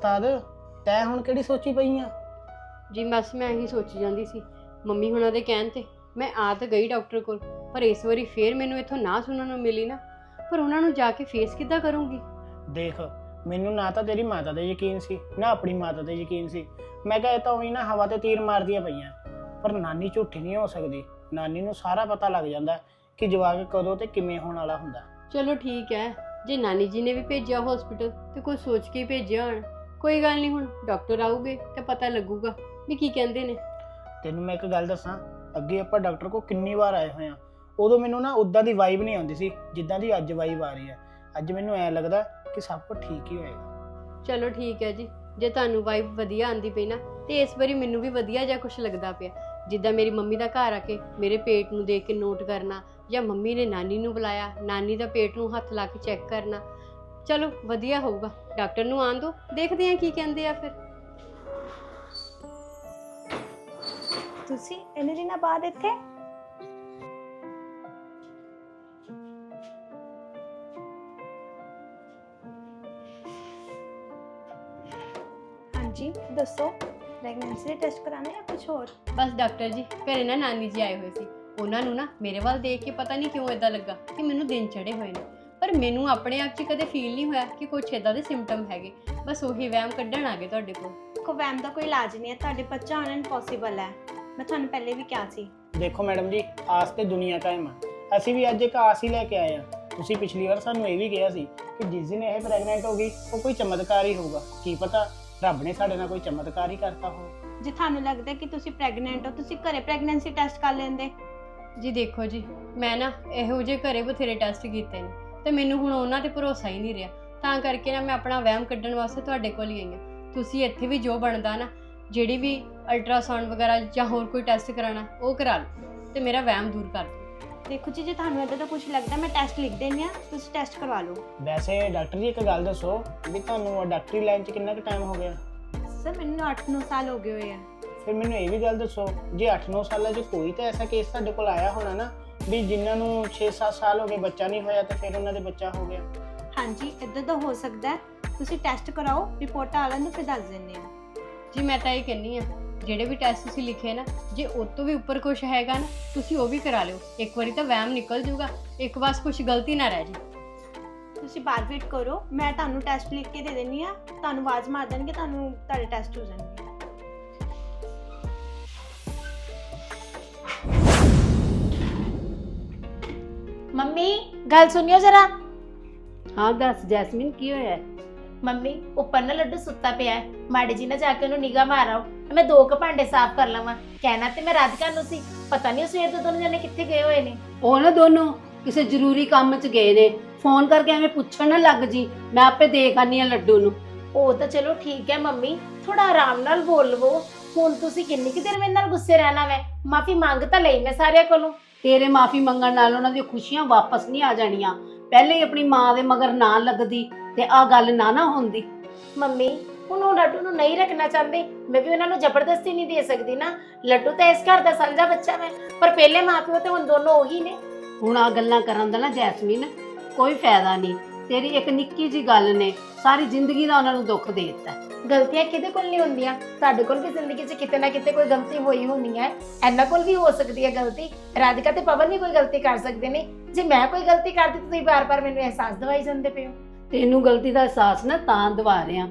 ਉਸਤਾਦ ਤੈਂ ਹੁਣ ਕਿਹੜੀ ਸੋਚੀ ਪਈ ਆ? ਜੀ ਬਸ ਮੈਂ ਇਹੀ ਸੋਚੀ ਜਾਂਦੀ ਸੀ। ਮੰਮੀ ਹੁਣਾਂ ਦੇ ਕਹਿਣ ਤੇ ਮੈਂ ਆ ਤਾਂ ਗਈ ਡਾਕਟਰ ਕੋਲ ਪਰ ਇਸ ਵਾਰੀ ਫੇਰ ਮੈਨੂੰ ਇੱਥੋਂ ਨਾ ਸੁਣਨ ਨੂੰ ਮਿਲੀ ਨਾ। ਪਰ ਉਹਨਾਂ ਨੂੰ ਜਾ ਕੇ ਫੇਸ ਕਿੱਦਾਂ ਕਰੂੰਗੀ? ਦੇਖ ਮੈਨੂੰ ਨਾ ਤਾਂ ਤੇਰੀ ਮਾਤਾ ਤੇ ਯਕੀਨ ਸੀ ਨਾ ਆਪਣੀ ਮਾਤਾ ਤੇ ਯਕੀਨ ਸੀ। ਮੈਂ ਕਿਹਾ ਇਹ ਤਾਂ ਉਹੀ ਨਾ ਹਵਾ ਤੇ ਤੀਰ ਮਾਰਦੀਆਂ ਪਈਆਂ। ਪਰ ਨਾਨੀ ਝੂਠੀ ਨਹੀਂ ਹੋ ਸਕਦੀ। ਨਾਨੀ ਨੂੰ ਸਾਰਾ ਪਤਾ ਲੱਗ ਜਾਂਦਾ ਕਿ ਜਵਾਕ ਕਦੋਂ ਤੇ ਕਿਵੇਂ ਹੋਣ ਵਾਲਾ ਹੁੰਦਾ। ਚਲੋ ਠੀਕ ਹੈ। ਜੇ ਨਾਨੀ ਜੀ ਨੇ ਵੀ ਭੇਜਿਆ ਹਸਪੀਟਲ ਤੇ ਕੋਈ ਸੋਚ ਕੇ ਹੀ ਭੇਜਿਆ ਹਣ। ਕੋਈ ਗੱਲ ਨਹੀਂ ਹੁਣ ਡਾਕਟਰ ਆਊਗੇ ਤੇ ਪਤਾ ਲੱਗੂਗਾ ਵੀ ਕੀ ਕਹਿੰਦੇ ਨੇ। ਤੈਨੂੰ ਮੈਂ ਇੱਕ ਗੱਲ ਦੱਸਾਂ ਅੱਗੇ ਆਪਾਂ ਡਾਕਟਰ ਕੋ ਕਿੰਨੀ ਵਾਰ ਆਏ ਹੋਏ ਆ ਉਦੋਂ ਮੈਨੂੰ ਨਾ ਉਦਾਂ ਦੀ ਵਾਈਬ ਨਹੀਂ ਆਉਂਦੀ ਸੀ ਜਿੱਦਾਂ ਦੀ ਅੱਜ ਵਾਈਬ ਆ ਰਹੀ ਹੈ ਅੱਜ ਮੈਨੂੰ ਐ ਲੱਗਦਾ ਕਿ ਸਭ ਕੁਝ ਠੀਕ ਹੀ ਹੋਏਗਾ। ਚਲੋ ਠੀਕ ਹੈ ਜੀ ਜੇ ਤੁਹਾਨੂੰ ਵਾਈਬ ਵਧੀਆ ਆਂਦੀ ਪਈ ਨਾ ਤੇ ਇਸ ਵਾਰੀ ਮੈਨੂੰ ਵੀ ਵਧੀਆ ਜਿਹਾ ਕੁਝ ਲੱਗਦਾ ਪਿਆ। ਜਿੱਦਾਂ ਮੇਰੀ ਮੰਮੀ ਦਾ ਘਰ ਆ ਕੇ ਮੇਰੇ ਪੇਟ ਨੂੰ ਦੇਖ ਕੇ ਨੋਟ ਕਰਨਾ ਜਾਂ ਮੰਮੀ ਨੇ ਨਾਨੀ ਨੂੰ ਬੁਲਾਇਆ ਨਾਨੀ ਦਾ ਪੇਟ ਨੂੰ ਹੱਥ ਲਾ ਕੇ ਚੈੱਕ ਕਰਨਾ ਚਲੋ ਵਧੀਆ ਹੋਊਗਾ। ਡਾਕਟਰ ਨੂੰ ਆਣ ਦੋ ਦੇਖਦੇ ਹਾਂ ਕੀ ਕਹਿੰਦੇ ਆ ਫਿਰ। ਤੁਸੀਂ ਇੰਨੇ ਦਿਨਾਂ ਬਾਅਦ ਇੱਥੇ? ਹਾਂਜੀ ਦੱਸੋ ਪ੍ਰੈਗਨੈਂਸੀ ਟੈਸਟ ਕਰਾਣਾ ਜਾਂ ਕੁਝ ਹੋਰ? ਬਸ ਡਾਕਟਰ ਜੀ ਘਰੇ ਨਾ ਨਾਨੀ ਜੀ ਆਏ ਹੋਏ ਸੀ। ਉਹਨਾਂ ਨੂੰ ਨਾ ਮੇਰੇ ਵੱਲ ਦੇਖ ਕੇ ਪਤਾ ਨਹੀਂ ਕਿਉਂ ਇਦਾਂ ਲੱਗਾ ਕਿ ਮੈਨੂੰ ਦਿਨ ਚੜੇ ਹੋਏ ਨੇ। ਪਰ ਮੈਨੂੰ ਆਪਣੇ ਆਪ 'ਚ ਕਦੇ ਫੀਲ ਨਹੀਂ ਹੋਇਆ ਕਿ ਕੁਛ ਇਦਾਂ ਦੇ ਸਿੰਪਟਮ ਹੈਗੇ। ਬਸ ਉਹੀ ਵਹਿਮ ਕੱਢਣ ਆ ਗਏ ਤੁਹਾਡੇ ਕੋਲ। ਕੋ ਵੈਮ ਦਾ ਕੋਈ ਇਲਾਜ ਨਹੀਂ ਹੈ। ਤੁਹਾਡੇ ਬੱਚਾ ਹੋਣਾ ਇੰਪੋਸੀਬਲ ਹੈ। ਮੈਂ ਤੁਹਾਨੂੰ ਪਹਿਲੇ ਵੀ ਕਿਹਾ ਸੀ। ਦੇਖੋ ਮੈਡਮ ਜੀ ਆਸ ਤੇ ਦੁਨੀਆ ਕਾਇਮ ਆ। ਅਸੀਂ ਵੀ ਅੱਜ ਇੱਕ ਆਸ ਹੀ ਲੈ ਕੇ ਆਏ ਆ। ਤੁਸੀਂ ਪਿਛਲੀ ਵਾਰ ਸਾਨੂੰ ਇਹ ਵੀ ਕਿਹਾ ਸੀ ਕਿ ਜਿਸ ਦਿਨ ਇਹ ਪ੍ਰੈਗਨੈਂਟ ਹੋ ਗਈ ਉਹ ਕੋਈ ਚਮਤਕਾਰ ਹੀ ਹੋਊਗਾ। ਕੀ ਪਤਾ ਰੱਬ ਨੇ ਸਾਡੇ ਨਾਲ ਕੋਈ ਚਮਤਕਾਰ ਹੀ ਕਰਤਾ ਹੋਵੇ। ਜੇ ਤੁਹਾਨੂੰ ਲੱਗਦਾ ਕਿ ਤੁਸੀਂ ਪ੍ਰੈਗਨੈਂਟ ਹੋ ਤੁਸੀਂ ਘਰੇ ਪ੍ਰੈਗਨੈਂਸੀ ਟੈਸਟ ਕਰ ਲੈਂਦੇ। ਜੀ ਦੇਖੋ ਜੀ ਮੈਂ ਨਾ ਇਹੋ ਜਿਹੇ ਘਰੇ ਬਥੇਰੇ ਟੈਸਟ ਕੀਤੇ ਨੇ। ਤੇ ਮੈਨੂੰ ਹੁਣ ਉਹਨਾਂ ਤੇ ਭਰੋਸਾ ਹੀ ਨਹੀਂ ਰਿਹਾ। ਤਾਂ ਕਰਕੇ ਨਾ ਮੈਂ ਆਪਣਾ ਵਹਿਮ ਕੱਢਣ ਵਾਸਤੇ ਤੁਹਾਡੇ ਕੋਲ ਹੀ ਆਈ ਹਾਂ। ਤੁਸੀਂ ਇੱਥੇ ਵੀ ਜੋ ਬਣਦਾ ਨਾ ਜਿਹੜੀ ਵੀ ਅਲਟਰਾਸਾਊਂਡ ਵਗੈਰਾ ਜਾਂ ਹੋਰ ਕੋਈ ਟੈਸਟ ਕਰਾਣਾ ਉਹ ਕਰਾ ਲਓ ਤੇ ਮੇਰਾ ਵਹਿਮ ਦੂਰ ਕਰ ਦਿਓ। ਦੇਖੋ ਜੀ ਜੇ ਤੁਹਾਨੂੰ ਇਦਾਂ ਦਾ ਕੁਝ ਲੱਗਦਾ ਮੈਂ ਟੈਸਟ ਲਿਖ ਦਿੰਦੀ ਆ ਤੁਸੀਂ ਟੈਸਟ ਕਰਵਾ ਲਓ। ਵੈਸੇ ਡਾਕਟਰ ਜੀ ਇੱਕ ਗੱਲ ਦੱਸੋ ਵੀ ਤੁਹਾਨੂੰ ਡਾਕਟਰੀ ਲਾਈਨ 'ਚ ਕਿੰਨਾ ਕੁ ਟਾਈਮ ਹੋ ਗਿਆ? ਸਰ ਮੈਨੂੰ 8-9 ਸਾਲ ਹੋ ਗਏ ਹੋਏ ਆ। ਫਿਰ ਮੈਨੂੰ ਇਹ ਵੀ ਗੱਲ ਦੱਸੋ ਜੇ 8-9 ਸਾਲਾਂ 'ਚ ਕੋਈ ਤਾਂ ਐਸਾ ਕੇਸ ਤੁਹਾਡੇ ਕੋਲ ਆਇਆ ਹੋਣਾ ਨਾ ਵੀ ਜਿਨ੍ਹਾਂ ਨੂੰ 6-7 ਸਾਲ ਹੋ ਗਏ ਬੱਚਾ ਨਹੀਂ ਹੋਇਆ ਤੇ ਫਿਰ ਉਹਨਾਂ ਦੇ ਬੱਚਾ ਹੋ ਗਿਆ। ਹਾਂਜੀ ਇਦਾਂ ਦਾ ਹੋ ਸਕਦਾ ਹੈ। ਤੁਸੀਂ ਟੈਸਟ ਕਰਾਓ ਰਿਪੋਰਟ ਆ ਲੈਣ ਦੋ ਫਿਰ ਦੱਸ ਦਿੰਦੇ ਆ ਜੀ ਮੈਂ ਤਾਂ ਇਹ ਕਹਿੰਨੀ ਆ ਜਿਹੜੇ ਵੀ ਟੈਸਟ ਤੁਸੀਂ ਲਿਖੇ ਨਾ ਜੇ ਉਹ ਤੋਂ ਵੀ ਉੱਪਰ ਕੁਝ ਹੈਗਾ ਨਾ ਤੁਸੀਂ ਉਹ ਵੀ ਕਰਾ ਲਿਓ। ਇੱਕ ਵਾਰੀ ਤਾਂ ਵਹਿਮ ਨਿਕਲ ਜਾਊਗਾ ਇੱਕ ਬਸ ਕੁਝ ਗਲਤੀ ਨਾ ਰਹਿ ਜੇ। ਤੁਸੀਂ ਬਾਹਰ ਵੇਟ ਕਰੋ ਮੈਂ ਤੁਹਾਨੂੰ ਟੈਸਟ ਲਿਖ ਕੇ ਦੇ ਦਿੰਨੀ ਆ ਤੁਹਾਨੂੰ ਆਵਾਜ਼ ਮਾਰ ਦੇਣਗੇ ਤੁਹਾਨੂੰ ਤੁਹਾਡੇ ਟੈਸਟ ਹੋ ਜਾਣਗੇ। ਮੰਮੀ ਗੱਲ ਸੁਣਿਓ ਜਰਾ। ਹਾਂ ਦੱਸ ਜੈਸਮਿਨ ਕੀ ਹੋਇਆ? ਮੰਮੀ ਉੱਪਰ ਨਾ ਲੱਡੂ ਸੁੱਤਾ ਪਿਆ ਹੈ। ਮਾੜੀ ਜੀ ਨਾ ਜਾ ਕੇ ਉਹਨੂੰ ਨਿਗਾਹ ਮਾਰਾਓ ਮੈਂ ਦੋ ਕੁ ਭਾਂਡੇ ਸਾਫ਼ ਕਰ ਲਵਾਂ। ਕਹਿਣਾ ਤੇ ਮੈਂ ਰਾਧਿਕਾ ਨੂੰ ਸੀ। ਪਤਾ ਨਹੀਂ ਸਵੇਰ ਤੋਂ ਦੋਨੋਂ ਜਣੇ ਕਿੱਥੇ ਗਏ ਹੋਏ ਨੇ। ਉਹ ਨਾ ਦੋਨੋਂ ਕਿਸੇ ਜ਼ਰੂਰੀ ਕੰਮ 'ਚ ਗਏ ਨੇ। ਫੋਨ ਕਰਕੇ ਐਵੇਂ ਪੁੱਛਣ ਨਾ ਲੱਗ ਜੀ। ਮੈਂ ਆਪੇ ਦੇਖ ਆਨੀ ਆ ਲੱਡੂ ਨੂੰ। ਉਹ ਤਾਂ ਚਲੋ ਠੀਕ ਹੈ ਮੰਮੀ। ਥੋੜਾ ਆਰਾਮ ਨਾਲ ਬੋਲ ਲਵੋ ਹੁਣ ਤੁਸੀਂ ਕਿੰਨੀ ਕੁ ਦੇਰ ਮੇਰੇ ਨਾਲ ਗੁੱਸੇ ਰਹਿਣਾ ਵੈ? ਮਾਫੀ ਮੰਗ ਤਾਂ ਲਈ ਮੈਂ ਸਾਰਿਆਂ ਕੋਲੋਂ। ਤੇਰੇ ਮਾਫੀ ਮੰਗਣ ਨਾਲ ਉਹਨਾਂ ਦੀਆਂ ਖੁਸ਼ੀਆਂ ਵਾਪਸ ਨਹੀਂ ਆ ਜਾਣੀਆਂ। ਪਹਿਲੇ ਹੀ ਆਪਣੀ ਮਾਂ ਦੇ ਮਗਰ ਨਾ ਲੱਗਦੀ ਤੇ ਆ ਗੱਲ ਨਾ ਨਾ ਹੁੰਦੀ। ਮੰਮੀ ਹੁਣ ਉਹ ਲੱਡੂ ਨੂੰ ਨਹੀਂ ਰੱਖਣਾ ਚਾਹੁੰਦੇ ਮੈਂ ਵੀ ਉਹਨਾਂ ਨੂੰ ਜ਼ਬਰਦਸਤੀ ਨਹੀਂ ਦੇ ਸਕਦੀ ਨਾ। ਲੱਡੂ ਤਾਂ ਇਸ ਘਰ ਦਾ ਸਾਂਝਾ ਬੱਚਾ ਮੈਂ ਪਰ ਪਹਿਲੇ ਮਾਪਿਓ ਤੇ ਹੁਣ ਦੋਨੋਂ ਉਹੀ ਨੇ। ਹੁਣ ਆ ਗੱਲਾਂ ਕਰਨ ਦਾ ਨਾ ਜੈਸਮੀਨ ਕੋਈ ਫਾਇਦਾ ਨਹੀਂ। ਤੇਰੀ ਇੱਕ ਨਿੱਕੀ ਜੀ ਗੱਲ ਨੇ ਸਾਰੀ ਜ਼ਿੰਦਗੀ ਦਾ ਉਹਨਾਂ ਨੂੰ ਦੁੱਖ ਦੇ ਦਿੱਤਾ। ਗਲਤੀਆਂ ਕਿਹਦੇ ਕੋਲ ਨਹੀਂ ਹੁੰਦੀਆਂ? ਤੁਹਾਡੇ ਕੋਲ ਵੀ ਜ਼ਿੰਦਗੀ 'ਚ ਕਿਤੇ ਨਾ ਕਿਤੇ ਕੋਈ ਗਲਤੀ ਹੋਈ ਹੋਣੀ ਹੈ। ਇਹਨਾਂ ਕੋਲ ਵੀ ਹੋ ਸਕਦੀ ਹੈ ਗਲਤੀ। ਰਾਧਿਕਾ ਤੇ ਪਵਨ ਵੀ ਕੋਈ ਗਲਤੀ ਕਰ ਸਕਦੇ ਨੇ। ਜੇ ਮੈਂ ਕੋਈ ਗਲਤੀ ਕਰਦੀ ਤਾਂ ਤੁਸੀਂ ਬਾਰ-ਬਾਰ ਮੈਨੂੰ ਅਹਿਸਾਸ ਦਿਵਾਈ ਜਾਂਦੇ ਹੋ। ਤੈਨੂੰ ਗਲਤੀ ਦਾ ਅਹਿਸਾਸ ਨਾ ਤਾਂ ਦਿਵਾ ਰਿਆਂ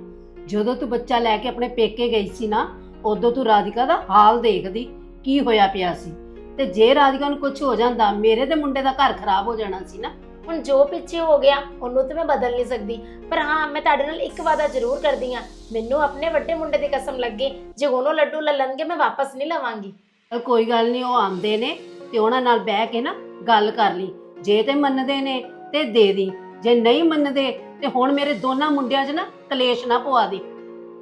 ਜਦੋਂ ਤੂੰ ਬੱਚਾ ਲੈ ਕੇ ਆਪਣੇ ਪੇਕੇ ਗਈ ਸੀ ਨਾ ਉਦੋਂ ਤੂੰ ਰਾਧਿਕਾ ਦਾ ਹਾਲ ਦੇਖਦੀ ਕੀ ਹੋਇਆ ਪਿਆ ਸੀ। ਤੇ ਜੇ ਰਾਧਿਕਾ ਨੂੰ ਕੁਝ ਹੋ ਜਾਂਦਾ ਮੇਰੇ ਤੇ ਮੁੰਡੇ ਦਾ ਘਰ ਖਰਾਬ ਹੋ ਜਾਣਾ ਸੀ ਨਾ ਹੁਣ ਜੋ ਪਿੱਛੇ ਹੋ ਗਿਆ ਉਹਨੂੰ ਤੇ ਮੈਂ ਬਦਲ ਨਹੀਂ ਸਕਦੀ। ਪਰ ਹਾਂ ਮੈਂ ਤੁਹਾਡੇ ਨਾਲ ਇੱਕ ਵਾਦਾ ਜ਼ਰੂਰ ਕਰਦੀ ਆ ਮੈਨੂੰ ਆਪਣੇ ਵੱਡੇ ਮੁੰਡੇ ਦੀ ਕਸਮ ਲੱਗੇ ਜੇ ਉਹਨੋਂ ਲੱਡੂ ਲੱਲਣਗੇ ਮੈਂ ਵਾਪਸ ਨਹੀਂ ਲਵਾਂਗੀ। ਕੋਈ ਗੱਲ ਨਹੀਂ ਉਹ ਆਉਂਦੇ ਨੇ ਤੇ ਉਹਨਾਂ ਨਾਲ ਬਹਿ ਕੇ ਨਾ ਗੱਲ ਕਰ ਲਈ। ਜੇ ਤੇ ਮੰਨਦੇ ਨੇ ਤੇ ਦੇ ਦੀ ਜੇ ਨਹੀਂ ਮੰਨਦੇ ਤੇ ਹੁਣ ਮੇਰੇ ਦੋਨਾਂ ਮੁੰਡਿਆਂ 'ਚ ਨਾ ਕਲੇਸ਼ ਨਾ ਪਵਾ ਦੀ।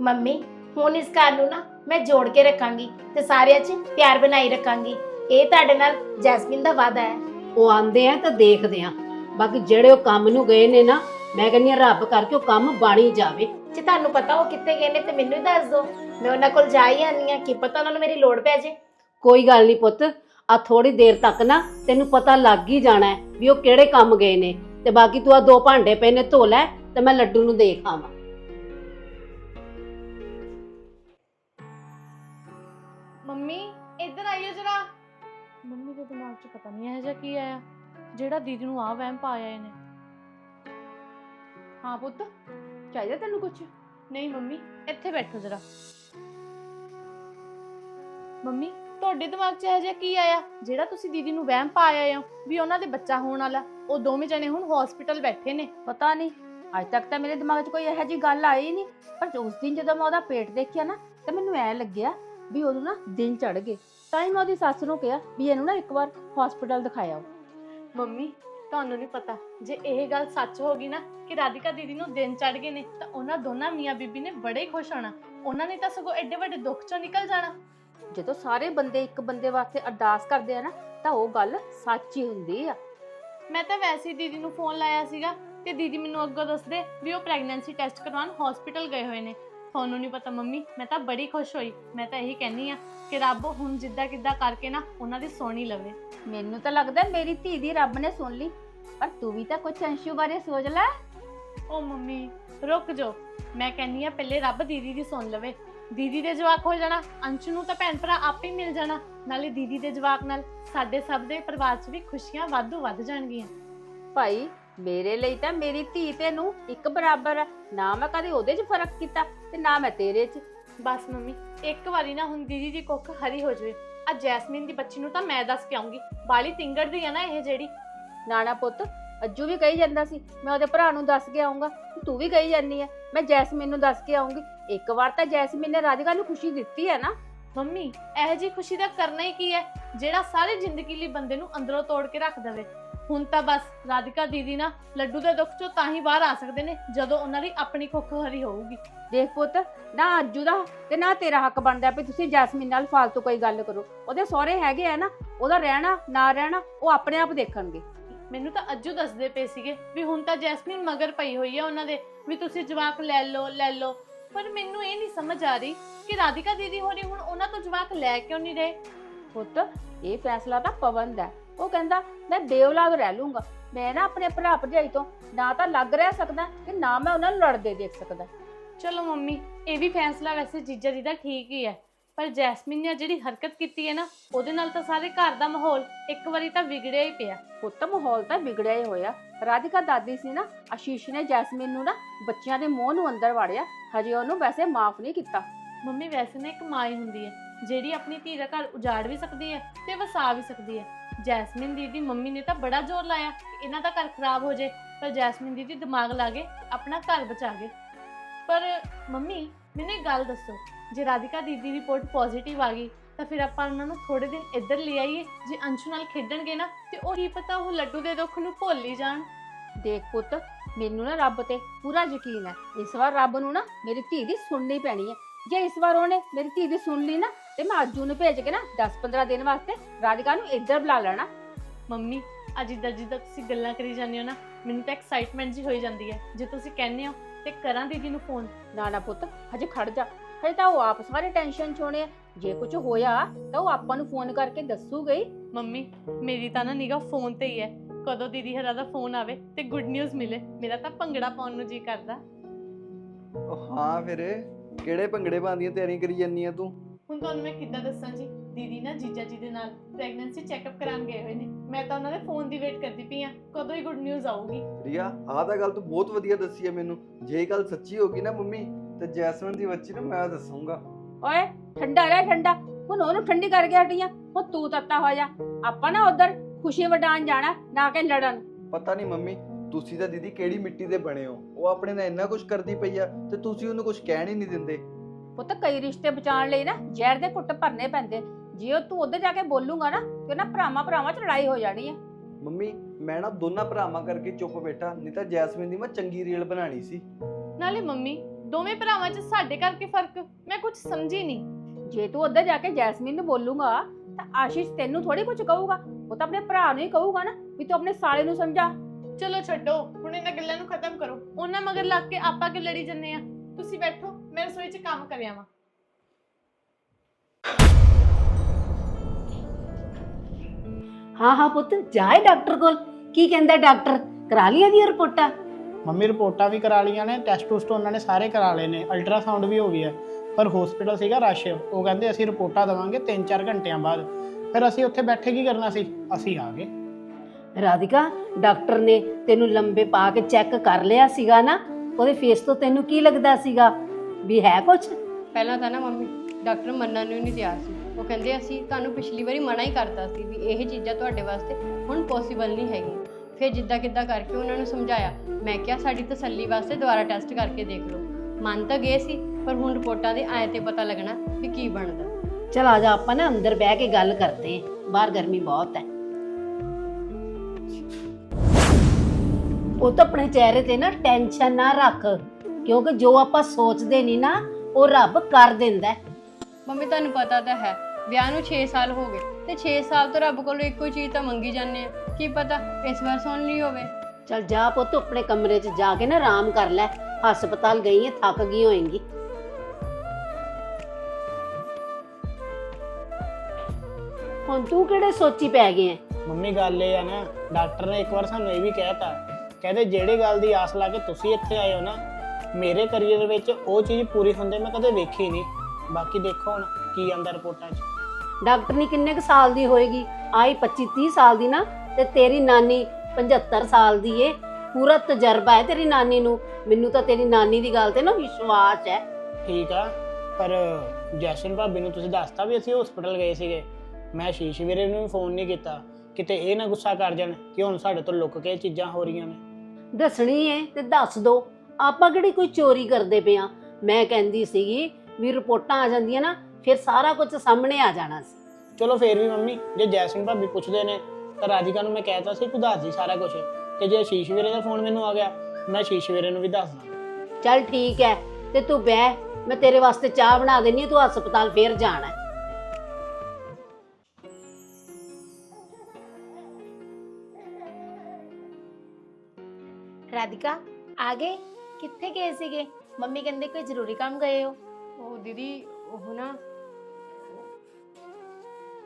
ਮੰਮੀ ਹੁਣ ਇਸ ਘਰ ਨੂੰ ਨਾ ਮੈਂ ਜੋੜ ਕੇ ਰੱਖਾਂਗੀ ਤੇ ਸਾਰਿਆਂ 'ਚ ਪਿਆਰ ਬਣਾਈ ਰੱਖਾਂਗੀ। ਇਹ ਤੁਹਾਡੇ ਨਾਲ ਜੈਸਮੀਨ ਦਾ ਵਾਦਾ ਹੈ। ਉਹ ਆਂਦੇ ਆ ਤਾਂ ਦੇਖਦੇ ਆ। ਬਾਕੀ ਜਿਹੜੇ ਉਹ ਕੰਮ ਨੂੰ ਗਏ ਨੇ ਨਾ ਮੈਂ ਕਹਿੰਨੀ ਰੱਬ ਕਰਕੇ ਉਹ ਕੰਮ ਬਾਣੀ ਜਾਵੇ। ਜੇ ਤੁਹਾਨੂੰ ਪਤਾ ਉਹ ਕਿੱਥੇ ਗਏ ਨੇ ਤੇ ਮੈਨੂੰ ਦੱਸ ਦਿਓ। ਮੈਂ ਉਹਨਾਂ ਕੋਲ ਜਾ ਹੀ ਆਨੀ ਆ ਕੀ ਪਤਾ ਉਹਨਾਂ ਨੂੰ ਮੇਰੀ ਲੋੜ ਪੈ ਜੇ? ਕੋਈ ਗੱਲ ਨਹੀਂ ਪੁੱਤ ਆ ਥੋੜੀ ਦੇਰ ਤੱਕ ਨਾ ਤੈਨੂੰ ਪਤਾ ਲੱਗ ਹੀ ਜਾਣਾ ਵੀ ਉਹ ਕਿਹੜੇ ਕੰਮ ਗਏ ਨੇ। ਤੇ ਬਾਕੀ ਤੂੰ ਆ ਦੋ ਭਾਂਡੇ ਪਏ ਨੇ ਧੋ ਲੈ ਤੇ ਮੈਂ ਲੱਡੂ ਨੂੰ ਦੇਖ ਆਵਾਂ। ਮੰਮੀ ਇੱਧਰ ਆਇਓ ਜਰਾ। ਮੰਮੀ ਦੇ ਦਿਮਾਗ 'ਚ ਪਤਾ ਨਹੀਂ ਇਹ ਜਿਹਾ ਕੀ ਆਇਆ। ਜਿਹੜਾ ਦੀਦੀ ਨੂੰ ਆ ਵਹਿਮ ਪਾਇਆ ਇਹਨੇ। ਹਾਂ ਪੁੱਤ, ਚਾਹੀਦਾ ਤੈਨੂੰ ਕੁਝ ਨਹੀਂ ਮੰਮੀ, ਇੱਥੇ ਬੈਠੋ ਜਰਾ। ਮੰਮੀ, ਤੁਹਾਡੇ ਦਿਮਾਗ 'ਚ ਇਹ ਜਿਹਾ ਕੀ ਆਇਆ? ਜਿਹੜਾ ਤੁਸੀਂ ਦੀਦੀ ਨੂੰ ਵਹਿਮ ਪਾਇਆ ਹੋ ਵੀ ਉਹਨਾਂ ਦੇ ਬੱਚਾ ਹੋਣ ਵਾਲਾ, ਉਹ ਦੋਵੇਂ ਜਣੇ ਹੁਣ ਹਸਪੀਟਲ ਬੈਠੇ ਨੇ। ਪਤਾ ਨਹੀਂ, ਅੱਜ ਤੱਕ ਤਾਂ ਮੇਰੇ ਦਿਮਾਗ 'ਚ ਕੋਈ ਇਹੋ ਜਿਹੀ ਗੱਲ ਆਈ ਹੀ ਨਹੀਂ, ਪਰ ਉਸ ਦਿਨ ਜਦੋਂ ਮੈਂ ਉਹਦਾ ਪੇਟ ਦੇਖਿਆ ਨਾ, ਤਾਂ ਮੈਨੂੰ ਐ ਲੱਗਿਆ ਵੀ ਉਹਨੂੰ ਨਾ ਦਿਨ ਚੜ ਗਏ। ਤਾਂ ਹੀ ਮੈਂ ਉਹਦੀ ਸੱਸ ਨੂੰ ਕਿਹਾ ਵੀ ਇਹਨੂੰ ਨਾ ਇੱਕ ਵਾਰ ਹਸਪੀਟਲ ਦਿਖਾਇਆ। ਮੰਮੀ ਤੁਹਾਨੂੰ ਨਹੀਂ ਪਤਾ ਜੇ ਇਹ ਗੱਲ ਸੱਚ ਹੋ ਗਈ ਨਾ ਕਿ ਰਾਧਿਕਾ ਦੀਦੀ ਨੂੰ ਦਿਨ ਚੜ ਗਏ ਨੇ ਤਾਂ ਉਹਨਾਂ ਦੋਨਾਂ ਮੀਆਂ ਬੀਬੀ ਨੇ ਬੜੇ ਹੀ ਖੁਸ਼ ਹੋਣਾ। ਉਹਨਾਂ ਨੇ ਤਾਂ ਸਗੋਂ ਐਡੇ ਵੱਡੇ ਦੁੱਖ ਚੋਂ ਨਿਕਲ ਜਾਣਾ। ਜਦੋਂ ਸਾਰੇ ਬੰਦੇ ਇੱਕ ਬੰਦੇ ਵਾਸਤੇ ਅਰਦਾਸ ਕਰਦੇ ਆ ਨਾ ਤਾਂ ਉਹ ਗੱਲ ਸੱਚ ਹੀ ਹੁੰਦੀ ਆ। ਮੈਂ ਤਾਂ ਵੈਸੇ ਹੀ ਦੀਦੀ ਨੂੰ ਫੋਨ ਲਾਇਆ ਸੀਗਾ ਤੇ ਦੀਦੀ ਮੈਨੂੰ ਅੱਗੋਂ ਦੱਸਦੇ ਵੀ ਉਹ ਪ੍ਰੈਗਨੈਂਸੀ ਟੈਸਟ ਕਰਵਾਉਣ ਹਸਪੀਟਲ ਗਏ ਹੋਏ ਨੇ। ਤੁਹਾਨੂੰ ਨਹੀਂ ਪਤਾ ਮੰਮੀ ਮੈਂ ਤਾਂ ਬੜੀ ਖੁਸ਼ ਹੋਈ। ਮੈਂ ਤਾਂ ਇਹੀ ਕਹਿੰਨੀ ਆ ਕਿ ਰੱਬ ਹੁਣ ਜਿੱਦਾਂ ਕਿੱਦਾਂ ਕਰਕੇ ਨਾ ਉਹਨਾਂ ਦੀ ਸੋਣੀ ਲਵੇ। ਮੈਨੂੰ ਤਾਂ ਲੱਗਦਾ ਮੇਰੀ ਧੀ ਦੀ ਰੱਬ ਨੇ ਸੁਣ ਲਈ। ਪਰ ਤੂੰ ਵੀ ਤਾਂ ਕੁਝ ਅੰਸ਼ੂ ਬਾਰੇ ਸੋਚ ਲੈ। ਓ ਮੰਮੀ ਰੁਕ ਜਾਓ। ਮੈਂ ਕਹਿੰਨੀ ਆ ਪਹਿਲੇ ਰੱਬ ਦੀਦੀ ਦੀ ਸੁਣ ਲਵੇ। ਦੀਦੀ ਦੇ ਜਵਾਕ ਹੋ ਜਾਣਾ ਅੰਸ਼ੂ ਨੂੰ ਤਾਂ ਭੈਣ ਭਰਾ ਆਪੇ ਹੀ ਮਿਲ ਜਾਣਾ। ਨਾਲੇ ਦੀਦੀ ਦੇ ਜਵਾਕ ਨਾਲ ਸਾਡੇ ਸਭ ਦੇ ਪਰਿਵਾਰ 'ਚ ਵੀ ਖੁਸ਼ੀਆਂ ਵਾਧੂ ਵੱਧ ਜਾਣਗੀਆਂ। ਭਾਈ ਮੇਰੇ ਲਈ ਤਾਂ ਮੇਰੀ ਧੀ ਤੇ ਨੂੰ ਇੱਕ ਬਰਾਬਰ ਆ। ਨਾ ਮੈਂ ਕਦੇ ਉਹਦੇ 'ਚ ਫ਼ਰਕ ਕੀਤਾ ਤੇ ਨਾ ਮੈਂ ਤੇਰੇ 'ਚ। ਬਸ ਮੰਮੀ ਇੱਕ ਵਾਰੀ ਨਾ ਹੁਣ ਦੀਦੀ ਦੀ ਕੁੱਖ ਹਰੀ ਹੋ ਜਾਵੇ। ਆ ਜੈਸਮੀਨ ਦੀ ਬੱਚੀ ਨੂੰ ਤਾਂ ਮੈਂ ਦੱਸ ਕੇ ਆਉਂਗੀ ਬਾਲੀ ਤਿੰਗੜਦੀ ਆ ਨਾ ਇਹ ਜਿਹੜੀ। ਨਾਣਾ ਪੁੱਤ ਅੱਜੂ ਵੀ ਕਹੀ ਜਾਂਦਾ ਸੀ ਮੈਂ ਉਹਦੇ ਭਰਾ ਨੂੰ ਦੱਸ ਕੇ ਆਉਂਗਾ ਤੂੰ ਵੀ ਕਹੀ ਜਾਂਦੀ ਐ ਮੈਂ ਜੈਸਮੀਨ ਨੂੰ ਦੱਸ ਕੇ ਆਉਂਗੀ ਇੱਕ ਵਾਰ ਤਾਂ ਜੈਸਮੀਨ ਨੇ ਰਾਧਿਕਾ ਨੂੰ ਖੁਸ਼ੀ ਦਿੱਤੀ ਹੈ ਨਾ। ਮੰਮੀ ਇਹ ਜੀ ਖੁਸ਼ੀ ਦਾ ਕਰਨਾ ਹੀ ਕੀ ਹੈ? ਜਿਹੜਾ ਸਾਰੀ ਜ਼ਿੰਦਗੀ ਲਈ ਬੰਦੇ ਨੂੰ ਅੰਦਰੋਂ ਤੋੜ ਕੇ ਰੱਖ ਦੇਵੇ। ਹੁਣ ਤਾਂ ਬਸ ਰਾਧਿਕਾ ਦੀਦੀ ਨਾ ਲੱਡੂ ਦੇ ਦੁੱਖ ਚੋਂ ਤਾਂ ਹੀ ਬਾਹਰ ਆ ਸਕਦੇ ਨੇ ਜਦੋਂ ਉਹਨਾਂ ਦੀ ਆਪਣੀ ਕੁੱਖ ਹਰੀ ਹੋਊਗੀ। ਦੇਖ ਪੁੱਤ ਨਾ ਅੱਜੂ ਦਾ ਤੇ ਨਾ ਤੇਰਾ ਹੱਕ ਬਣਦਾ ਵੀ ਤੁਸੀਂ ਜੈਸਮੀਨ ਨਾਲ ਫालतू ਕੋਈ ਗੱਲ ਕਰੋ। ਉਹਦੇ ਸਹੁਰੇ ਹੈਗੇ ਆ ਨਾ ਉਹਦਾ ਰਹਿਣਾ ਨਾ ਰਹਿਣਾ ਉਹ ਆਪਣੇ ਆਪ ਦੇਖਣਗੇ। ਮੈਨੂੰ ਤਾਂ ਅੱਜੂ ਦੱਸਦੇ ਪਏ ਸੀਗੇ ਵੀ ਹੁਣ ਤਾਂ ਜੈਸਮੀਨ ਮਗਰ ਪਈ ਹੋਈ ਹੈ ਉਹਨਾਂ ਦੇ ਵੀ ਤੁਸੀਂ ਜਵਾਕ ਲੈ ਲਓ ਲੈ ਲਓ। ਪਰ ਮੈਨੂੰ ਇਹ ਨਹੀਂ ਸਮਝ ਆ ਰਹੀ ਕਿ ਰਾਧਿਕਾ ਦੀਦੀ ਹੋਣੀ ਹੁਣ ਉਹਨਾਂ ਤੋਂ ਜਵਾਕ ਲੈ ਕਿਉਂ ਨਹੀਂ ਰਹੇ? ਪੁੱਤ ਇਹ ਫੈਸਲਾ ਤਾਂ ਪਵਨ ਦਾ ਹੈ। ਉਹ ਕਹਿੰਦਾ ਮੈਂ ਬੇਔਲਾਦ ਰਹਿ ਲੂੰਗਾ ਮੈਂ ਨਾ ਆਪਣੇ ਭਰਾ ਭਰਜਾਈ ਤੋਂ ਨਾ ਤਾਂ ਲੱਗ ਰਹਿ ਸਕਦਾ ਤੇ ਨਾ ਮੈਂ ਉਹਨਾਂ ਨੂੰ ਲੜਦੇ ਦੇਖ ਸਕਦਾ। ਚਲੋ ਮੰਮੀ ਇਹ ਵੀ ਫੈਸਲਾ ਵੈਸੇ ਜੀਜਾ ਜੀ ਦਾ ਠੀਕ ਹੀ ਹੈ। ਪਰ ਜੈਸਮੀਨ ਨੇ ਜਿਹੜੀ ਹਰਕਤ ਕੀਤੀ ਹੈ ਨਾ ਉਹਦੇ ਨਾਲ ਤਾਂ ਸਾਰੇ ਘਰ ਦਾ ਮਾਹੌਲ ਇੱਕ ਵਾਰੀ ਤਾਂ ਵਿਗੜਿਆ ਹੀ ਪਿਆ। ਪੁੱਤ ਮਾਹੌਲ ਤਾਂ ਵਿਗੜਿਆ ਹੀ ਹੋਇਆ। ਰਾਧਿਕਾ ਦਾਦੀ ਸੀ ਨਾ ਆਸ਼ੀਸ਼ ਨੇ ਜੈਸਮੀਨ ਨੂੰ ਨਾ ਬੱਚਿਆਂ ਦੇ ਮੋਹ ਨੂੰ ਅੰਦਰ ਵਾੜਿਆ। ਹਜੇ ਉਹਨੂੰ ਵੈਸੇ ਮਾਫ ਨਹੀਂ ਕੀਤਾ। ਮੰਮੀ ਵੈਸੇ ਨਾ ਇੱਕ ਮਾਂ ਹੀ ਹੁੰਦੀ ਹੈ। ਜਿਹੜੀ ਆਪਣੀ ਧੀ ਦਾ ਘਰ ਉਜਾੜ ਵੀ ਸਕਦੀ ਹੈ ਤੇ ਵਸਾ ਵੀ ਸਕਦੀ ਹੈ। ਜੈਸਮੀਨ ਦੀਦੀ ਮੰਮੀ ਨੇ ਤਾਂ ਬੜਾ ਜ਼ੋਰ ਲਾਇਆ ਕਿ ਇਹਨਾਂ ਦਾ ਘਰ ਖਰਾਬ ਹੋ ਜਾਏ ਪਰ ਜੈਸਮੀਨ ਦੀਦੀ ਦਿਮਾਗ ਲਾ ਕੇ ਆਪਣਾ ਘਰ ਬਚਾ ਗਏ। ਪਰ ਮੰਮੀ, ਮੈਨੂੰ ਇੱਕ ਗੱਲ ਦੱਸੋ, ਜੇ ਰਾਧਿਕਾ ਦੀਦੀ ਦੀ ਰਿਪੋਰਟ ਪੋਜ਼ਿਟਿਵ ਆ ਗਈ, ਤਾਂ ਫਿਰ ਆਪਾਂ ਉਹਨਾਂ ਨੂੰ ਥੋੜੇ ਦਿਨ ਇੱਧਰ ਲੈ ਆਈਏ, ਜੇ ਅੰਸ਼ੂ ਨਾਲ ਖੇਡਣਗੇ ਨਾ, ਤੇ ਉਹ ਕੀ ਪਤਾ ਉਹ ਲੱਡੂ ਦੇ ਦੁੱਖ ਨੂੰ ਭੁੱਲ ਹੀ ਜਾਣ। ਦੇਖ ਪੁੱਤ, ਮੈਨੂੰ ਨਾ ਰੱਬ ਤੇ ਪੂਰਾ ਯਕੀਨ ਹੈ। ਇਸ ਵਾਰ ਰੱਬ ਨੂੰ ਨਾ ਮੇਰੀ ਧੀ ਦੀ ਸੁਣਨੀ ਪੈਣੀ ਹੈ। ਜੇ ਇਸ ਵਾਰ ਉਹਨੇ ਮੇਰੀ ਧੀ ਦੀ ਸੁਣ ਲਈ ਨਾ ਤੇ ਮੈਂ ਅੱਜੂ ਨੂੰ ਭੇਜ ਕੇ ਨਾ 10-15 ਦਿਨ ਵਾਸਤੇ ਰਾਧਿਕਾ ਨੂੰ ਇੱਧਰ ਬੁਲਾ ਲੈਣਾ। ਮੰਮੀ ਅੱਜ ਜਿੱਦਾਂ ਜਿੱਦਾਂ ਤੁਸੀਂ ਗੱਲਾਂ ਕਰੀ ਜਾਂਦੇ ਹੋ ਨਾ ਮੈਨੂੰ ਤਾਂ ਐਕਸਾਈਟਮੈਂਟ ਜੀ ਹੋਈ ਜਾਂਦੀ ਹੈ। ਜੇ ਤੁਸੀਂ ਕਹਿੰਦੇ ਹੋ ਤੇ ਕਰਾਂ ਦੀਦੀ ਨੂੰ ਫੋਨ ਨਾ ਨਾ ਪੁੱਤ ਹਜੇ ਖੜ ਜਾ। ਹਜੇ ਤਾਂ ਉਹ ਆਪ ਸਾਰੇ ਟੈਨਸ਼ਨ ਆ। ਜੇ ਕੁਝ ਹੋਇਆ ਤਾਂ ਉਹ ਆਪਾਂ ਨੂੰ ਫੋਨ ਕਰਕੇ ਦੱਸੂਗਾ ਹੀ। ਮੰਮੀ ਮੇਰੀ ਤਾਂ ਨਾ ਨਿਗਾ ਫੋਨ ਤੇ ਹੀ ਹੈ। ਕਦੋਂ ਦੀਦੀ ਹਰਾ ਦਾ ਫੋਨ ਆਵੇ ਤੇ ਗੁੱਡ ਨਿਊਜ਼ ਮਿਲੇ। ਮੇਰਾ ਤਾਂ ਭੰਗੜਾ ਪਾਉਣ ਨੂੰ ਜੀ ਕਰਦਾ। ਉਹ ਹਾਂ ਫਿਰ ਕਿਹੜੇ ਭੰਗੜੇ ਪਾਉਂਦੀਆਂ ਤਿਆਰੀ ਕਰੀ ਜਾਂਦੀਆਂ ਤੂੰ? ਹੁਣ ਤੁਹਾਨੂੰ ਮੈਂ ਕਿੱਦਾਂ ਦੱਸਾਂ ਜੀ? ਦੀਦੀ ਨਾ ਜੀਜਾ ਜੀ ਦੇ ਨਾਲ ਪ੍ਰੈਗਨੈਂਸੀ ਚੈੱਕਅਪ ਕਰਾਉਣ ਗਏ ਹੋਏ ਨੇ। ਮੈਂ ਤਾਂ ਉਹਨਾਂ ਦੇ ਫੋਨ ਦੀ ਵੇਟ ਕਰਦੀ ਪਈ ਆ। ਕਦੋਂ ਹੀ ਗੁੱਡ ਨਿਊਜ਼ ਆਊਗੀ? ਰੀਆ ਆਹ ਤਾਂ ਗੱਲ ਤੂੰ ਬਹੁਤ ਵਧੀਆ ਦੱਸੀ ਹੈ ਮੈਨੂੰ। ਜੇ ਇਹ ਗੱਲ ਸੱਚੀ ਹੋ ਗਈ ਨਾ ਮੰਮੀ ਤੇ ਜੈਸਮਨ ਦੀ ਬੱਚੀ ਨੂੰ ਮੈਂ ਦੱਸੂਗਾ। ਓਏ ਠੰਡਾ ਰਹਿ ਠੰਡਾ। ਹੁਣ ਉਹਨੂੰ ਠੰਡੀ ਕਰਕੇ ਹਟੀਆਂ ਹੁਣ ਤੂੰ ਤੱਤਾ ਹੋ ਜਾ। ਆਪਾਂ ਨਾ ਉਧਰ ਖੁਸ਼ੀ ਵਡਾਣ ਜਾਣਾ ਨਾ ਕਿ ਲੜਨ। ਪਤਾ ਨਹੀਂ ਮੰਮੀ ਤੁਸੀਂ ਤਾਂ ਦੀਦੀ ਕਿਹੜੀ ਮਿੱਟੀ ਦੇ ਬਣੇ ਹੋ? ਉਹ ਆਪਣੇ ਨਾਲ ਇੰਨਾ ਕੁਝ ਕਰਦੀ ਪਈ ਆ ਤੇ ਤੁਸੀਂ ਉਹਨੂੰ ਕੁਝ ਕਹਿਣ ਹੀ ਨਹੀਂ ਦਿੰਦੇ। ਪੁੱਤ ਕਈ ਰਿਸ਼ਤੇ ਬਚਾਉਣ ਲਈ ਨਾ ਜ਼ਹਿਰ ਦੇ ਘੁੱਟ ਭਰਨੇ ਪੈਂਦੇ। ਜੇ ਉਹ ਤੂੰ ਉੱਧਰ ਜਾ ਕੇ ਬੋਲੂਗਾ ਨਾ ਤੇ ਨਾ ਭਰਾਵਾਂ ਭਰਾਵਾਂ ਚ ਲੜਾਈ ਹੋ ਜਾਣੀ ਹੈ ਮੰਮੀ ਮੈਂ ਨਾ ਦੋਨਾਂ ਭਰਾਵਾਂ ਕਰਕੇ ਚੁੱਪ ਬੈਠਾ ਨਹੀਂ ਤਾਂ ਜੈਸਮਿਨ ਦੀ ਮੈਂ ਚੰਗੀ ਰੀਲ ਬਣਾਣੀ ਸੀ। ਨਾਲੇ ਮੰਮੀ ਦੋਵੇਂ ਭਰਾਵਾਂ 'ਚ ਸਾਡੇ ਕਰਕੇ ਫ਼ਰਕ? ਮੈਂ ਕੁਝ ਸਮਝੀ ਨਹੀਂ। ਜੇ ਤੂੰ ਉੱਧਰ ਜਾ ਕੇ ਜੈਸਮੀਨ ਨੂੰ ਬੋਲੂਗਾ ਤਾਂ ਆਸ਼ੀਸ਼ ਤੈਨੂੰ ਥੋੜੀ ਕੁਝ ਕਹੂਗਾ। ਉਹ ਤਾਂ ਆਪਣੇ ਭਰਾ ਨੂੰ ਹੀ ਕਹੂਗਾ ਨਾ ਵੀ ਤੂੰ ਆਪਣੇ ਸਾਲੇ ਨੂੰ ਸਮਝਾ। ਚਲੋ ਛੱਡੋ ਹੁਣ ਇਹਨਾਂ ਗੱਲਾਂ ਨੂੰ ਖਤਮ ਕਰੋ। ਉਹਨਾਂ ਮਗਰ ਲੱਗ ਕੇ ਆਪਾਂ ਕਿ ਲੜੀ ਜੰਨੇ ਆ? ਤੁਸੀਂ ਬੈਠੋ ਮੈਂ ਰਸੋਈ 'ਚ ਕੰਮ ਕਰਿਆ ਵਾਂ ਹਾਂ ਹਾਂ ਪੁੱਤ ਜਾਏ ਡਾਕਟਰ ਕੋਲ। ਕੀ ਕਹਿੰਦਾ ਡਾਕਟਰ? ਕਰਾ ਲਿਆ ਦੀ ਰਿਪੋਰਟਾਂ? ਮੰਮੀ ਰਿਪੋਰਟਾਂ ਵੀ ਕਰਾ ਲਈਆਂ ਨੇ ਟੈਸਟ ਟੂਸਟ ਉਹਨਾਂ ਨੇ ਸਾਰੇ ਕਰਾ ਲਏ ਨੇ। ਅਲਟਰਾਸਾਊਂਡ ਵੀ ਹੋ ਗਈ ਹੈ। ਪਰ ਹਸਪੀਟਲ ਸੀਗਾ ਰਸ਼ ਉਹ ਕਹਿੰਦੇ ਅਸੀਂ ਰਿਪੋਰਟਾਂ ਦਵਾਂਗੇ 3-4 ਘੰਟਿਆਂ ਬਾਅਦ। ਫਿਰ ਅਸੀਂ ਉੱਥੇ ਬੈਠੇ ਕੀ ਕਰਨਾ ਸੀ? ਅਸੀਂ ਆ ਗਏ। ਰਾਧਿਕਾ ਡਾਕਟਰ ਨੇ ਤੈਨੂੰ ਲੰਬੇ ਪਾ ਕੇ ਚੈੱਕ ਕਰ ਲਿਆ ਸੀਗਾ ਨਾ ਉਹਦੇ ਫੇਸ ਤੋਂ ਤੈਨੂੰ ਕੀ ਲੱਗਦਾ ਸੀਗਾ? ਵੀ ਹੈ ਕੁਛ? ਪਹਿਲਾਂ ਤਾਂ ਨਾ ਮੰਮੀ ਡਾਕਟਰ ਮੰਨਣ ਨੂੰ ਨਹੀਂ ਤਿਆਰ ਸੀ। ਉਹ ਕਹਿੰਦੇ ਅਸੀਂ ਤੁਹਾਨੂੰ ਪਿਛਲੀ ਵਾਰੀ ਮਨਾ ਹੀ ਕਰਤਾ ਸੀ ਵੀ ਇਹ ਚੀਜ਼ਾਂ ਤੁਹਾਡੇ ਵਾਸਤੇ ਹੁਣ ਪੋਸੀਬਲ ਨਹੀਂ ਹੈਗੀ ਫਿਰ ਜਿੱਦਾਂ ਕਿੱਦਾਂ ਕਰਕੇ ਉਹਨਾਂ ਨੂੰ ਸਮਝਾਇਆ ਮੈਂ ਕਿਹਾ ਸਾਡੀ ਤਸੱਲੀ ਵਾਸਤੇ ਦੁਬਾਰਾ ਟੈਸਟ ਕਰਕੇ ਦੇਖ ਲਓ। ਮੰਨ ਤਾਂ ਗਏ ਸੀ ਪਰ ਹੁਣ ਰਿਪੋਰਟਾਂ ਦੇ ਆਏ ਤੇ ਪਤਾ ਲੱਗਣਾ ਵੀ ਕੀ ਬਣਦਾ। ਚਲ ਆ ਜਾ ਆਪਾਂ ਨਾ ਅੰਦਰ ਬਹਿ ਕੇ ਗੱਲ ਕਰਦੇ ਹਾਂ। ਬਾਹਰ ਗਰਮੀ ਬਹੁਤ ਹੈ। ਉਹ ਤਾਂ ਆਪਣੇ ਚਿਹਰੇ ਤੇ ਨਾ ਟੈਨਸ਼ਨ ਨਾ ਰੱਖ ਕਿਉਂਕਿ ਜੋ ਆਪਾਂ ਸੋਚਦੇ ਨਹੀਂ ਨਾ ਉਹ ਰੱਬ ਕਰ ਦਿੰਦਾ ਹੈ। ਮੰਮੀ ਤੁਹਾਨੂੰ ਪਤਾ ਤਾਂ ਹੈ ਵਿਆਹ ਨੂੰ 6 ਸਾਲ ਹੋ ਗਏ ਤੇ 6 ਸਾਲ ਤੋਂ ਰੱਬ ਕੋਲੋਂ ਇੱਕੋ ਹੀ ਚੀਜ਼ ਤਾਂ ਮੰਗੀ ਜਾਂਦੇ ਆ ਕੀ ਪਤਾ ਇਸ ਵਾਰ ਸੁਣ ਲਈ ਹੋਵੇ। ਚੱਲ ਜਾ ਪੁੱਤ ਆਪਣੇ ਕਮਰੇ 'ਚ ਜਾ ਕੇ ਨਾ ਆਰਾਮ ਕਰ ਲੈ ਹਸਪਤਾਲ ਗਈ ਹੈ ਥੱਕ ਗਈ ਹੋਏਂਗੀ। ਹੁਣ ਤੂੰ ਕਿਹੜੇ ਸੋਚੀ ਪੈ ਹੈ ਮੰਮੀ ਗੱਲ ਇਹ ਆ ਨਾ ਡਾਕਟਰ ਨੇ ਇੱਕ ਵਾਰ ਸਾਨੂੰ ਇਹ ਵੀ ਕਹਿਤਾ ਕਹਿੰਦੇ ਜਿਹੜੀ ਗੱਲ ਦੀ ਆਸ ਲਾ ਕੇ ਤੁਸੀਂ ਇੱਥੇ ਆਏ ਹੋ ਨਾ ਮੇਰੇ ਕਰੀਅਰ ਵਿੱਚ ਉਹ ਚੀਜ਼ ਪੂਰੀ ਹੁੰਦੇ ਮੈਂ ਕਦੇ ਵੇਖੀ ਨਹੀਂ। ਬਾਕੀ ਦੇਖੋ ਹੁਣ ਕੀ ਆਂਦਾ ਰਿਪੋਰਟਾਂ 'ਚ। ਡਾਕਟਰ ਨਹੀਂ ਕਿੰਨੇ ਕੁ ਸਾਲ ਦੀ ਹੋਏਗੀ ਆਈ 25 30 ਸਾਲ ਦੀ ਨਾ ਤੇ ਤੇਰੀ ਨਾਨੀ 75 ਸਾਲ ਦੀ ਏ। ਪੂਰਾ ਤਜਰਬਾ ਹੈ ਤੇਰੀ ਨਾਨੀ ਨੂੰ। ਮੈਨੂੰ ਤਾਂ ਤੇਰੀ ਨਾਨੀ ਦੀ ਗੱਲ ਤੇ ਨਾ ਵਿਸ਼ਵਾਸ ਹੈ। ਠੀਕ ਆ ਪਰ ਜੈਸਨ ਭਾਬੀ ਨੂੰ ਤੁਸੀਂ ਦੱਸਤਾ ਵੀ ਅਸੀਂ ਹਸਪੀਟਲ ਗਏ ਸੀਗੇ। ਮੈਂ ਸ਼ੀਸ਼ ਵੀਰੇ ਨੂੰ ਵੀ ਫੋਨ ਨਹੀਂ ਕੀਤਾ। ਕਿਤੇ ਇਹ ਨਾ ਗੁੱਸਾ ਕਰ ਜਾਣ ਕਿ ਹੁਣ ਸਾਡੇ ਤੋਂ ਲੁੱਕ ਕੇ ਚੀਜ਼ਾਂ ਹੋ ਰਹੀਆਂ ਨੇ। ਦੱਸਣੀ ਏ ਤੇ ਦੱਸ ਦੋ। ਆਪਾਂ ਕਿਹੜੀ ਕੋਈ ਚੋਰੀ ਕਰਦੇ ਪਏ ਆ? ਮੈਂ ਕਹਿੰਦੀ ਸੀਗੀ ਵੀ ਰਿਪੋਰਟਾਂ ਆ ਜਾਂਦੀਆਂ ਨਾ ਫਿਰ ਸਾਰਾ ਕੁਝ ਸਾਹਮਣੇ ਆ ਜਾਣਾ ਸੀ। ਚਲੋ ਫੇਰ ਵੀ ਮੰਮੀ ਜੇ ਜੈਸਨ ਭਾਬੀ ਪੁੱਛਦੇ ਨੇ ਤਾਂ ਰਾਧਿਕਾ ਨੂੰ ਮੈਂ ਕਹਿਤਾ ਸੀ ਤੂੰ ਦੱਸ ਦੀ ਸਾਰਾ ਕੁਝ। ਤੇ ਜੇ ਸ਼ੀਸ਼ ਵੀਰੇ ਦਾ ਫੋਨ ਮੈਨੂੰ ਆ ਗਿਆ ਮੈਂ ਸ਼ੀਸ਼ ਵੀਰੇ ਨੂੰ ਵੀ ਦੱਸਦਾ ਚੱਲ ਠੀਕ ਹੈ ਤੇ ਤੂੰ ਬਹਿ ਮੈਂ ਤੇਰੇ ਵਾਸਤੇ ਚਾਹ ਬਣਾ ਦੇਣੀ ਤੂੰ ਹਸਪਤਾਲ ਫੇਰ ਜਾਣਾ। ਹੈ। ਰਾਧਿਕਾ ਆ ਗਏ? ਕਿੱਥੇ ਗਏ ਸੀਗੇ? ਮੰਮੀ ਕਹਿੰਦੇ ਕੋਈ ਜ਼ਰੂਰੀ ਕੰਮ ਗਏ ਹੋ। ਉਹ ਦੀਦੀ ਉਹ ਨਾ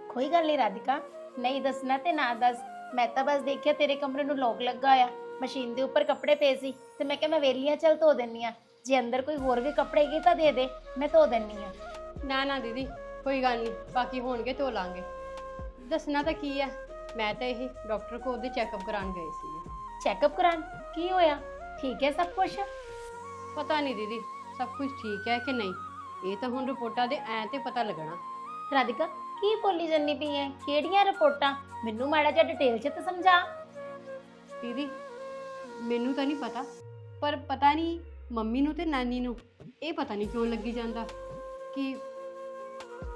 ਕੋਈ ਗੱਲ ਨਹੀਂ ਰਾਧਿਕਾ ਨਹੀਂ ਦੱਸਣਾ ਤੇ ਨਾ ਦੱਸ। ਮੈਂ ਤਾਂ ਬਸ ਦੇਖਿਆ ਤੇਰੇ ਕਮਰੇ ਨੂੰ ਲੋਕ ਲੱਗਾ ਆ ਮਸ਼ੀਨ ਦੇ ਉੱਪਰ ਕੱਪੜੇ ਪਏ ਸੀ ਤੇ ਮੈਂ ਕਿਹਾ ਮੈਂ ਵੇਲੀਆਂ ਚੱਲ ਧੋ ਦਿੰਨੀ ਆ। ਜੇ ਅੰਦਰ ਕੋਈ ਹੋਰ ਵੀ ਕੱਪੜੇ ਗਏ ਤਾਂ ਦੇ ਦੇ ਮੈਂ ਧੋ ਦਿੰਨੀ ਆ। ਨਾ ਨਾ ਦੀਦੀ ਕੋਈ ਗੱਲ ਨਹੀਂ ਬਾਕੀ ਹੋਣਗੇ ਧੋ ਲਾਂਗੇ। ਦੱਸਣਾ ਤਾਂ ਕੀ ਹੈ ਮੈਂ ਤਾਂ ਇਹ ਡਾਕਟਰ ਕੋਲ ਉਹਦੇ ਚੈੱਕਅਪ ਕਰਾਉਣ ਗਏ ਸੀ ਚੈੱਕਅਪ ਕਰਾਉਣ? ਕੀ ਹੋਇਆ? ਠੀਕ ਹੈ ਸਭ ਕੁਝ ਪਤਾ ਨਹੀਂ ਦੀਦੀ ਸਭ ਕੁਝ ਠੀਕ ਹੈ ਕਿ ਨਹੀਂ? ਇਹ ਤਾਂ ਹੁਣ ਰਿਪੋਰਟਾਂ ਦੇ ਐ ਤੇ ਪਤਾ ਲੱਗਣਾ। ਰਾਧਿਕਾ ਕੀ ਬੋਲੀ ਜੰਨੀ ਪਈ ਹੈ? ਕਿਹੜੀਆਂ ਰਿਪੋਰਟਾਂ? ਮੈਨੂੰ ਮਾੜਾ ਜਿਹਾ ਡਿਟੇਲ 'ਚ ਤਾਂ ਸਮਝਾ। ਦੀਦੀ ਮੈਨੂੰ ਤਾਂ ਨਹੀਂ ਪਤਾ ਪਰ ਪਤਾ ਨਹੀਂ ਮੰਮੀ ਨੂੰ ਤੇ ਨਾਨੀ ਨੂੰ। ਇਹ ਪਤਾ ਨਹੀਂ ਕਿਉਂ ਲੱਗੀ ਜਾਂਦਾ ਕਿ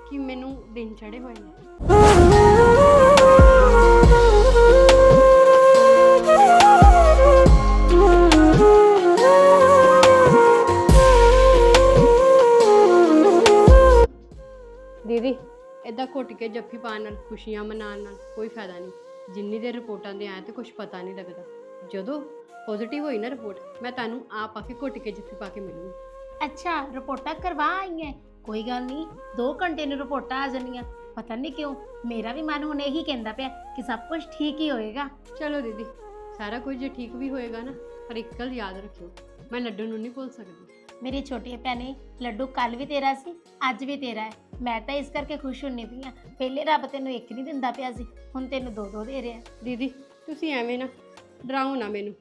ਕਿ ਮੈਨੂੰ ਦਿਨ ਚੜੇ ਹੋਏ ਨੇ। ਕੇ ਜੱਫੀ ਪਾਉਣ ਨਾਲ ਖੁਸ਼ੀਆਂ ਮਨਾਉਣ ਨਾਲ ਕੋਈ ਫਾਇਦਾ ਨਹੀਂ। ਜਿੰਨੀ ਦੇਰ ਰਿਪੋਰਟਾਂ ਦੇ ਆਏ ਤੇ ਕੁਝ ਪਤਾ ਨਹੀਂ ਲੱਗਦਾ। ਜਦੋਂ ਪੋਜ਼ਿਟਿਵ ਹੋਈ ਨਾ ਰਿਪੋਰਟ ਮੈਂ ਤੁਹਾਨੂੰ ਆਪ ਆ ਕੇ ਘੁੱਟ ਕੇ ਜੱਫੀ ਪਾ ਕੇ ਮਿਲੂੰਗੀ। ਅੱਛਾ ਰਿਪੋਰਟਾਂ ਕਰਵਾ ਆਈਆਂ। ਕੋਈ ਗੱਲ ਨਹੀਂ 2 ਘੰਟੇ ਨੂੰ ਰਿਪੋਰਟਾਂ ਆ ਜਾਣੀਆਂ। ਪਤਾ ਨਹੀਂ ਕਿਉਂ ਮੇਰਾ ਵੀ ਮਨ ਹੁਣ ਇਹੀ ਕਹਿੰਦਾ ਪਿਆ ਕਿ ਸਭ ਕੁਝ ਠੀਕ ਹੀ ਹੋਏਗਾ। ਚਲੋ ਦੀਦੀ ਸਾਰਾ ਕੁਝ ਜੇ ਠੀਕ ਵੀ ਹੋਏਗਾ ਨਾ ਪਰ ਇੱਕ ਗੱਲ ਯਾਦ ਰੱਖਿਓ ਮੈਂ ਲੱਡੂ ਨੂੰ ਨਹੀਂ ਭੁੱਲ ਸਕਦੀ। ਮੇਰੀ ਛੋਟੀ ਭੈਣੇ ਲੱਡੂ ਕੱਲ ਵੀ ਤੇਰਾ ਸੀ ਅੱਜ ਵੀ ਤੇਰਾ ਹੈ। ਮੈਂ ਤਾਂ ਇਸ ਕਰਕੇ ਖੁਸ਼ ਹੁੰਨੀ ਪਈ ਆ ਪਹਿਲੇ ਰੱਬ ਤੈਨੂੰ ਇੱਕ ਨਹੀਂ ਦਿੰਦਾ ਪਿਆ ਸੀ ਹੁਣ ਤੈਨੂੰ ਦੋ ਦੋ ਦੇ ਰਿਹਾ। ਦੀਦੀ ਤੁਸੀਂ ਐਵੇਂ ਨਾ ਡਰਾਓ ਨਾ ਮੈਨੂੰ।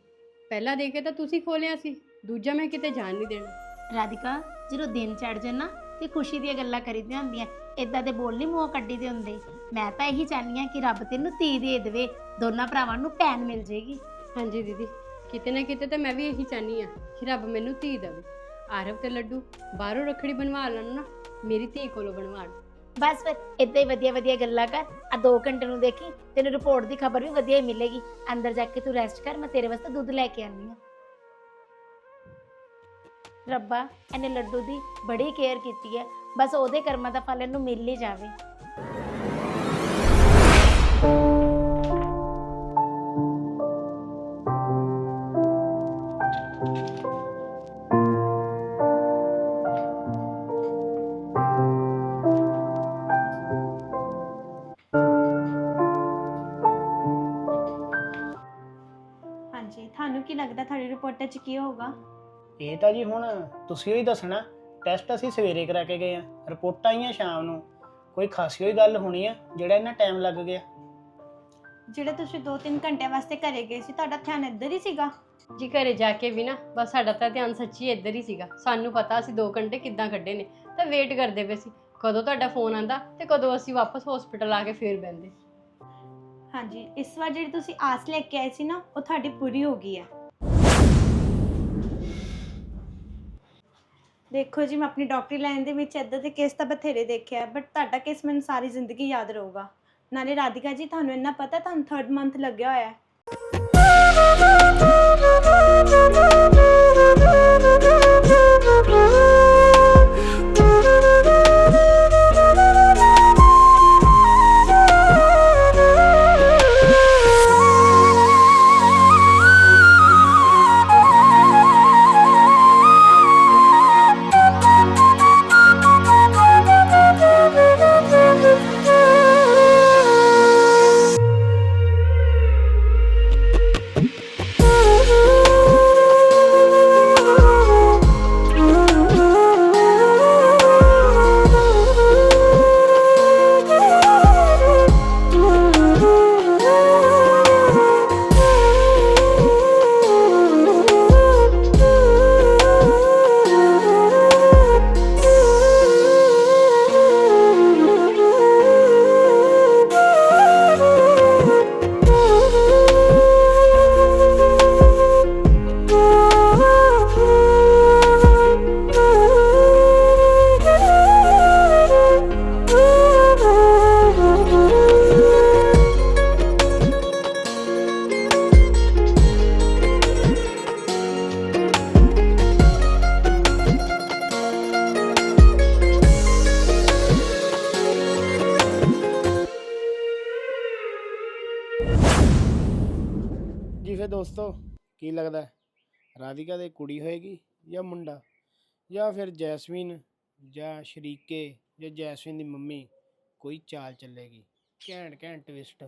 ਪਹਿਲਾ ਦੇ ਕੇ ਤਾਂ ਤੁਸੀਂ ਖੋਲਿਆ ਸੀ ਦੂਜਾ ਮੈਂ ਕਿਤੇ ਜਾਣ ਨਹੀਂ ਦੇਣਾ। ਰਾਧਿਕਾ ਜਦੋਂ ਦਿਨ ਚੜ ਜਾਣ ਤੇ ਖੁਸ਼ੀ ਦੀਆਂ ਗੱਲਾਂ ਕਰੀਦੀਆਂ ਹੁੰਦੀਆਂ ਇਦਾਂ ਦੇ ਬੋਲ ਨਹੀਂ ਮੂੰਹ ਕੱਢੀ ਦੇ ਹੁੰਦੇ। ਮੈਂ ਤਾਂ ਇਹੀ ਚਾਹਨੀ ਆ ਕਿ ਰੱਬ ਤੈਨੂੰ ਧੀ ਦੇ ਦੇਵੇ ਦੋਨਾਂ ਭਰਾਵਾਂ ਨੂੰ ਭੈਣ ਮਿਲ ਜੇਗੀ। ਹਾਂਜੀ ਦੀਦੀ ਕਿਤੇ ਨਾ ਕਿਤੇ ਤਾਂ ਮੈਂ ਵੀ ਇਹੀ ਚਾਹਨੀ ਆ ਕਿ ਰੱਬ ਮੈਨੂੰ ਧੀ ਦੇਵੇ। ਆਰਵ ਤੇ ਲੱਡੂ ਬਾਹਰੋਂ ਰੱਖੜੀ ਬਣਵਾ ਲੈਣ ਨਾ ਮੇਰੀ ਧੀ ਕੋਲੋਂ ਬਣਵਾਣ ਬਸ ਫਿਰ ਇਦਾਂ ਹੀ ਵਧੀਆ ਵਧੀਆ ਗੱਲਾਂ ਕਰ ਆ 2 ਘੰਟੇ ਨੂੰ ਦੇਖੀ, ਤੈਨੂੰ ਰਿਪੋਰਟ ਦੀ ਖਬਰ ਵੀ ਵਧੀਆ ਹੀ ਮਿਲੇਗੀ। ਅੰਦਰ ਜਾ ਕੇ ਤੂੰ ਰੈਸਟ ਕਰ, ਮੈਂ ਤੇਰੇ ਵਾਸਤੇ ਦੁੱਧ ਲੈ ਕੇ ਆਨੀ ਆ ਰੱਬਾ, ਇਹਨੇ ਲੱਡੂ ਦੀ ਬੜੀ ਕੇਅਰ ਕੀਤੀ ਹੈ। ਬਸ ਉਹਦੇ ਕਰਮਾਂ ਦਾ ਫਲ ਇਹਨੂੰ ਮਿਲ ਹੀ ਜਾਵੇ। ਕੀ ਲੱਗਦਾ ਤੁਹਾਡੀ ਰਿਪੋਰਟਾਂ 'ਚ ਕੀ ਹੋਊਗਾ? ਇਹ ਤਾਂ ਜੀ ਹੁਣ ਤੁਸੀਂ ਹੀ ਦੱਸਣਾ ਟੈਸਟ ਅਸੀਂ ਸਵੇਰੇ ਕਰਾ ਕੇ ਗਏ ਆ ਰਿਪੋਰਟਾਂ ਆਈਆਂ ਸ਼ਾਮ ਨੂੰ। ਕੋਈ ਖਾਸੀ ਹੋਈ ਗੱਲ ਹੋਣੀ ਆ ਜਿਹੜਾ ਇੰਨਾ ਟਾਈਮ ਲੱਗ ਗਿਆ। ਜਿਹੜੇ ਤੁਸੀਂ 2-3 ਘੰਟੇ ਵਾਸਤੇ ਘਰੇ ਗਏ ਸੀ ਤੁਹਾਡਾ ਧਿਆਨ ਇੱਧਰ ਹੀ ਸੀਗਾ? ਜੀ ਘਰੇ ਜਾ ਕੇ ਵੀ ਨਾ ਬਸ ਸਾਡਾ ਤਾਂ ਧਿਆਨ ਸੱਚੀ ਇੱਧਰ ਹੀ ਸੀਗਾ। ਸਾਨੂੰ ਪਤਾ ਅਸੀਂ 2 ਘੰਟੇ ਕਿੱਦਾਂ ਕੱਢੇ ਨੇ ਤਾਂ ਵੇਟ ਕਰਦੇ ਪਏ ਸੀ। ਕਦੋਂ ਤੁਹਾਡਾ ਫੋਨ ਆਂਦਾ ਤੇ ਕਦੋਂ ਅਸੀਂ ਵਾਪਸ ਹਸਪੀਟਲ ਆ ਕੇ ਫੇਰ ਬੈੰਦੇ ਹਾਂਜੀ ਇਸ ਵਾਰ ਜਿਹੜੀ ਤੁਸੀਂ ਆਸ ਲੈ ਕੇ ਆਏ ਸੀ ਨਾ ਉਹ ਤੁਹਾਡੀ ਪੂਰੀ ਹੋ ਗਈ ਹੈ ਦੇਖੋ ਜੀ, ਮੈਂ ਆਪਣੀ ਡਾਕਟਰੀ ਲਾਈਨ ਦੇ ਵਿੱਚ ਇੱਦਾਂ ਦੇ ਕੇਸ ਤਾਂ ਬਥੇਰੇ ਦੇਖਿਆ ਬਟ ਤੁਹਾਡਾ ਕੇਸ ਮੈਨੂੰ ਸਾਰੀ ਜ਼ਿੰਦਗੀ ਯਾਦ ਰਹੂਗਾ। ਨਾਲੇ ਰਾਧਿਕਾ ਜੀ, ਤੁਹਾਨੂੰ ਇੰਨਾ ਪਤਾ, ਤੁਹਾਨੂੰ 3rd ਮੰਥ ਲੱਗਿਆ ਹੋਇਆ ਹੈ। ਜੀ ਦੋਸਤੋ, ਕੀ ਲੱਗਦਾ ਹੈ? ਰਾਧਿਕਾ ਦੇ ਕੁੜੀ ਹੋਏਗੀ ਜਾਂ ਮੁੰਡਾ? ਜਾਂ ਫਿਰ ਜੈਸਮੀਨ ਜਾਂ ਸ਼ਰੀਕੇ ਜਾਂ ਜੈਸਮੀਨ ਦੀ ਮੰਮੀ ਕੋਈ ਚਾਲ ਚੱਲੇਗੀ? ਘੈਂਟ ਘੈਂਟ ਟਵਿਸਟ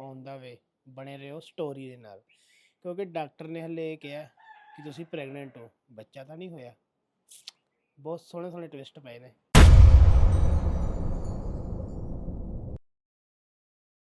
ਆਨ ਦਾ ਵੇ, ਬਣੇ ਰਹੋ ਸਟੋਰੀ ਦੇ ਨਾਲ। ਕਿਉਂਕਿ ਡਾਕਟਰ ਨੇ ਹਲੇ ਇਹ ਕਿਹਾ ਕਿ ਤੁਸੀਂ ਪ੍ਰੈਗਨੈਂਟ ਹੋ, ਬੱਚਾ ਤਾਂ ਨਹੀਂ ਹੋਇਆ। ਬਹੁਤ ਸੋਹਣੇ ਸੋਹਣੇ ਟਵਿਸਟ ਪਏ ਨੇ।